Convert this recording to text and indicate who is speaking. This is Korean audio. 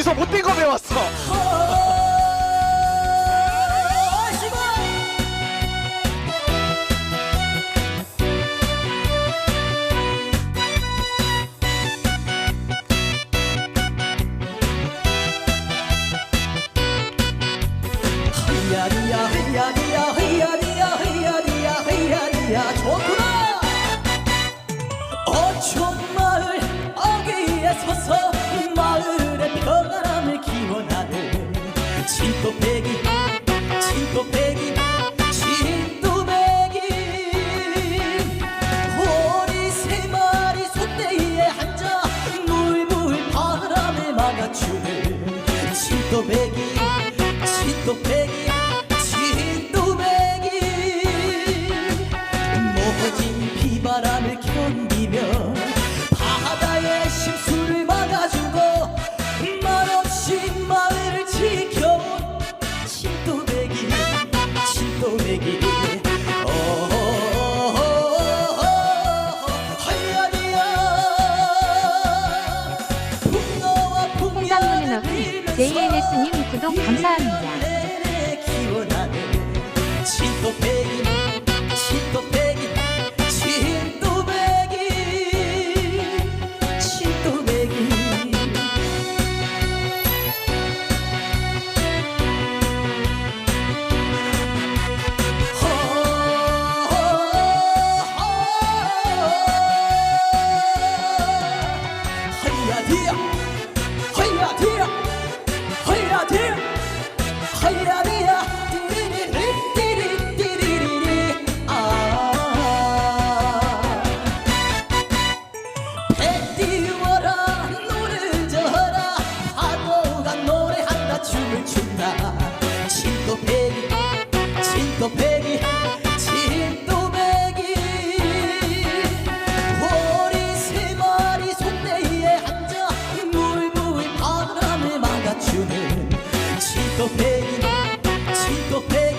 Speaker 1: 여기서 못된 거 배웠어.
Speaker 2: 진또배기 진또배기 진또배기. 호리 세 마리 솥대에 앉아 물물 바람에 막아주네 진또배기
Speaker 3: ANS님 구독 감사합니다.
Speaker 2: Cristo